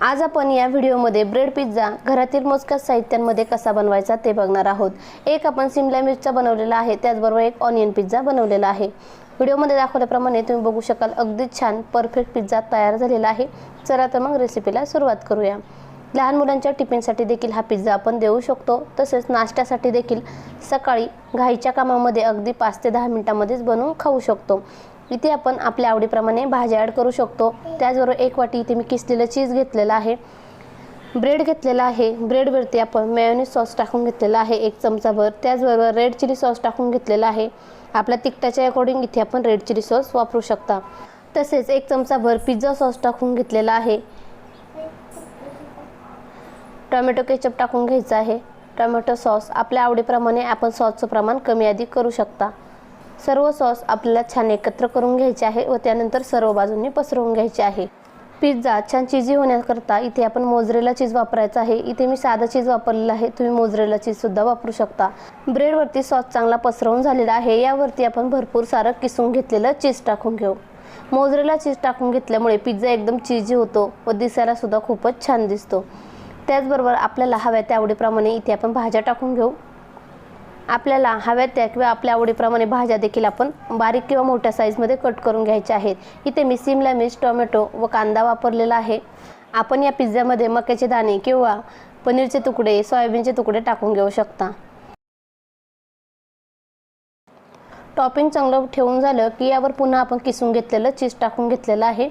आज आपण या व्हिडिओमध्ये ब्रेड पिझ्झा घरातील मोजक्या साहित्यांमध्ये कसा बनवायचा ते बघणार आहोत. एक आपण सिमला मिरचा बनवलेला आहे त्याचबरोबर एक ऑनियन पिझ्झा बनवलेला आहे. व्हिडिओमध्ये दाखवल्याप्रमाणे तुम्ही बघू शकाल अगदी छान परफेक्ट पिझ्झा तयार झालेला आहे. चला तर मग रेसिपीला सुरुवात करूया. लहान मुलांच्या टिफिनसाठी देखील हा पिझ्झा आपण देऊ शकतो. तसेच नाश्त्यासाठी देखील सकाळी घाईच्या कामामध्ये अगदी पाच ते दहा मिनिटामध्येच बनवून खाऊ शकतो. इथे आपण आपल्या आवडीप्रमाणे भाज्या ॲड करू शकतो. त्याचबरोबर एक वाटी इथे मी किसलेलं चीज घेतलेलं आहे. ब्रेड घेतलेला आहे. ब्रेडवरती आपण मेयोनीज सॉस टाकून घेतलेला आहे एक चमचाभर. त्याचबरोबर रेड चिली सॉस टाकून घेतलेला आहे. आपल्या तिखटाच्या अकॉर्डिंग इथे आपण रेड चिली सॉस वापरू शकता. तसेच एक चमचाभर पिझ्झा सॉस टाकून घेतलेला आहे. टोमॅटो केचप टाकून घ्यायचं आहे. टोमॅटो सॉस आपल्या आवडीप्रमाणे आपण सॉसचं प्रमाण कमी अधिक करू शकता. सर्व सॉस आपल्याला छान एकत्र करून घ्यायचे आहे व त्यानंतर सर्व बाजूंनी पसरवून घ्यायचे आहे. पिझ्झा छान चिजी होण्याकरता इथे आपण मोजरेला चीज वापरायचं आहे. इथे मी साधा चीज वापरलेलं आहे. तुम्ही मोजरेला चीजसुद्धा वापरू शकता. ब्रेडवरती सॉस चांगला पसरवून झालेला आहे. यावरती आपण भरपूर सारं किसून घेतलेलं चीज टाकून घेऊ. मोजरेला चीज टाकून घेतल्यामुळे पिझ्झा एकदम चिजी होतो व दिसायला सुद्धा खूपच छान दिसतो. त्याचबरोबर आपल्याला हव्या त्या आवडीप्रमाणे इथे आपण भाज्या टाकून घेऊ. आपल्याला हव्या त्या किंवा आपल्या आवडीप्रमाणे भाज्या देखील आपण बारीक किंवा मोठ्या साईजमध्ये कट करून घ्यायच्या आहेत. इथे मी सिमला मिर्च टोमॅटो व कांदा वापरलेला आहे. आपण या पिझ्झ्यामध्ये मक्याचे दाणे किंवा पनीरचे तुकडे सोयाबीनचे तुकडे टाकून घेऊ शकता. टॉपिंग चांगलं ठेवून झालं की यावर पुन्हा आपण किसून घेतलेलं चीज टाकून घेतलेलं आहे.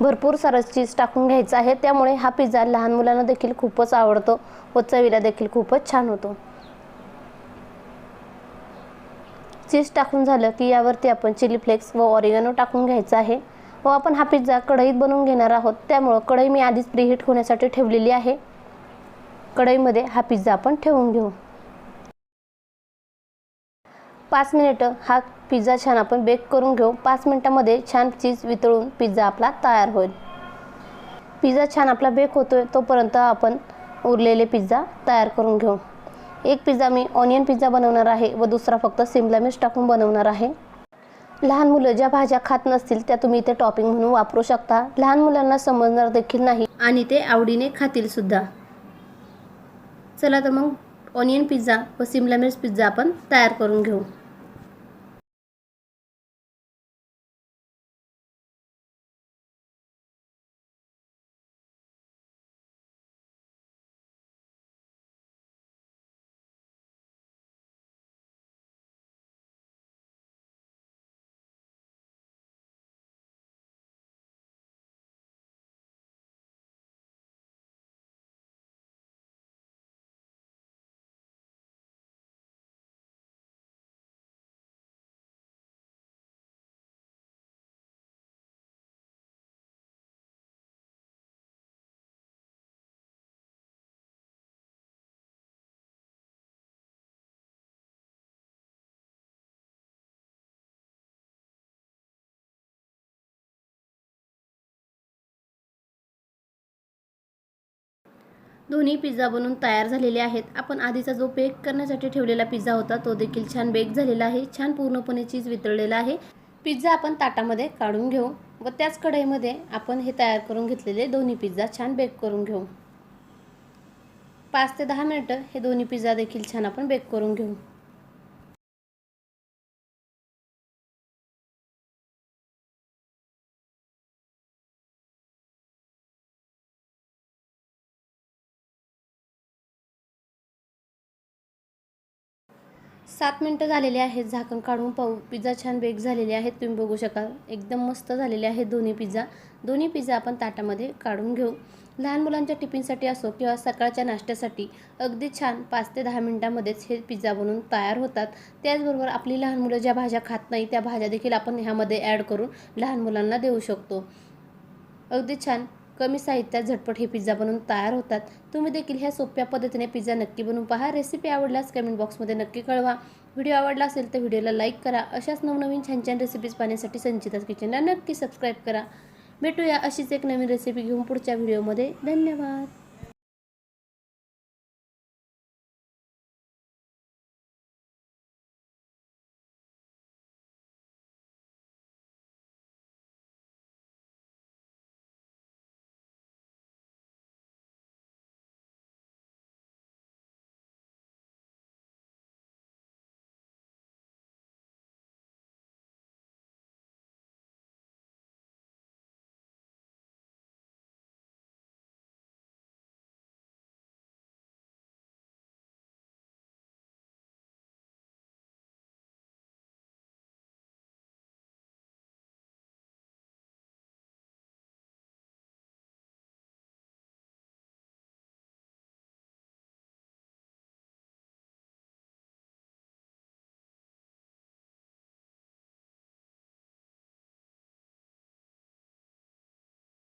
भरपूर सारं चीज टाकून घ्यायचं आहे. त्यामुळे हा पिझ्झा लहान मुलांना देखील खूपच आवडतो व चवीला देखील खूपच छान होतो. चीज टाकून झालं की यावरती आपण चिली फ्लेक्स व ऑरिगॅनो टाकून घ्यायचं आहे. व आपण हा पिझ्झा कढईत बनवून घेणार आहोत. त्यामुळं कढई मी आधीच प्रीहीट होण्यासाठी ठेवलेली आहे. कढईमध्ये हा पिझ्झा आपण ठेवून घेऊ. पाच मिनिटं हा पिझ्झा छान आपण बेक करून घेऊ. पाच मिनटामध्ये छान चीज वितळून पिझ्झा आपला तयार होईल. पिझ्झा छान आपला बेक होतोय तोपर्यंत आपण उरलेले पिझ्झा तयार करून घेऊ. एक पिझ्झा मी ऑनियन पिझ्झा बनवणार आहे व दुसरा फक्त सिमला मिर्च टाकून बनवणार आहे. लहान मुलं ज्या भाज्या खात नसतील त्या तुम्ही इथे टॉपिंग म्हणून वापरू शकता. लहान मुलांना समजणार देखील नाही आणि ते आवडीने खातील सुद्धा. चला तर मग ऑनियन पिझ्झा व सिमला मिर्च पिझ्झा आपण तयार करून घेऊ. दोन्ही पिझ्झा बनवून तयार झालेले आहेत. आपण आधीचा जो बेक करण्यासाठी ठेवलेला पिझ्झा होता तो देखील छान बेक झालेला आहे. छान पूर्णपणे चीज वितळलेला आहे. पिझ्झा आपण ताटामध्ये काढून घेऊ व त्याच कढईमध्ये आपण हे तयार करून घेतलेले दोन्ही पिझ्झा छान बेक करून घेऊ. पाच ते दहा मिनटं हे दोन्ही पिझ्झा देखील छान आपण बेक करून घेऊ. सात मिनटं झालेले आहेत झाकण काढून पाहू. पिझ्झा छान बेक झालेले आहेत तुम्ही बघू शकाल. एकदम मस्त झालेले आहेत दोन्ही पिझ्झा. दोन्ही पिझ्झा आपण ताटामध्ये काढून घेऊ. लहान मुलांच्या टिफिनसाठी असो किंवा सकाळच्या नाश्त्यासाठी अगदी छान पाच ते दहा मिनटामध्येच हे पिझ्झा बनवून तयार होतात. त्याचबरोबर आपली लहान मुलं ज्या भाज्या खात नाही त्या भाज्या देखील आपण ह्यामध्ये ॲड करून लहान मुलांना देऊ शकतो. अगदी छान कमी साहित्यात झटपट हे पिझ्झा बनवून तयार होतात. तुम्ही देखील ह्या सोप्या पद्धतीने पिझ्झा नक्की बनवून पहा. रेसिपी आवडल्यास कमेंट बॉक्समध्ये नक्की कळवा. व्हिडिओ आवडला असेल तर व्हिडिओला लाईक करा. अशाच नवनवीन छान छान रेसिपीज पाहण्यासाठी संचिताज किचनला नक्की सबस्क्राईब करा. भेटूया अशीच एक नवीन रेसिपी घेऊन पुढच्या व्हिडिओमध्ये धन्यवाद.